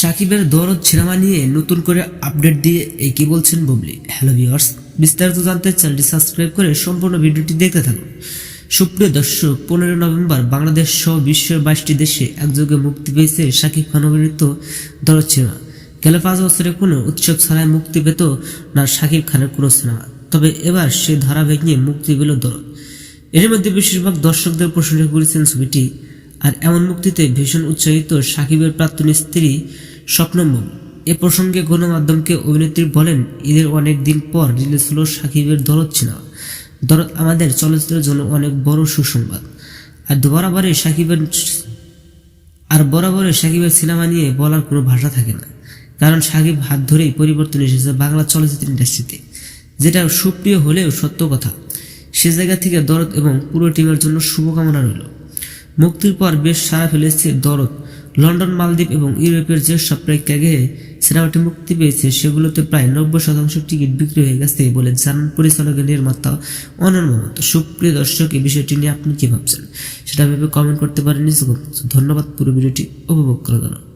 সাকিবের দরদ সিনেমা নিয়ে নতুন করে আপডেট দিয়ে এই কি বলছেন বুবলি? হ্যালো ভিউয়ার্স বিস্তারিত জানতে চ্যানেলটি সাবস্ক্রাইব করে সম্পূর্ণ ভিডিওটি দেখতে থাকুন। সুপ্রিয় দর্শক পনেরো নভেম্বর বাংলাদেশ সহ বিশ্বের বাইশটি দেশে একযোগে মুক্তি পেয়েছে শাকিব খান অভিনীত দরদ সিনেমা। গেল পাঁচ বছরে কোনো উৎসব ছাড়াই মুক্তি পেত না শাকিব খানের কোনো সিনেমা। তবে এবার সে ধারা ভেঙে মুক্তি পেল দরদ। এর মধ্যে বেশিরভাগ দর্শকদের প্রশংসা করেছেন ছবিটি। আর এমন মুক্তিতে ভীষণ উৎসাহিত সাকিবের প্রাক্তন স্ত্রী স্বপ্নম্বম এ প্রসঙ্গে গণমাধ্যমকে অভিনেত্রী বলেন, ঈদের অনেক দিন পর রিলিজ হলো সাকিবের দরদ সিনেমা দরদ আমাদের চলচ্চিত্রের জন্য অনেক বড় সুসংবাদ। আর বরাবরই সাকিবের আর বরাবরই সাকিবের সিনেমা নিয়ে বলার কোনো ভাষা থাকে না। কারণ সাকিব হাত ধরেই পরিবর্তন এসেছে বাংলা চলচ্চিত্র ইন্ডাস্ট্রিতে, যেটা সুপ্রিয় হলেও সত্য কথা। সে জায়গা থেকে দরদ এবং পুরো টিমের জন্য শুভকামনা রইল। মুক্তির পর বেশ সারা ফেলেছে দরদ। লন্ডন, মালদ্বীপ এবং ইউরোপের যেসব প্রেক্ষাগে সিনেমাটি মুক্তি পেয়েছে, সেগুলোতে প্রায় নব্বই শতাংশ টিকিট বিক্রি হয়ে গেছে বলে জানান পরিচালকের নির্মাতা অনন্য মমত সুপ্রিয় দর্শক, এই বিষয়টি নিয়ে আপনি কী ভাবছেন? সেটা ভেবে কমেন্ট করতে পারেন। ধন্যবাদ, পুরো ভিডিওটি উপভোগ করার জন্য।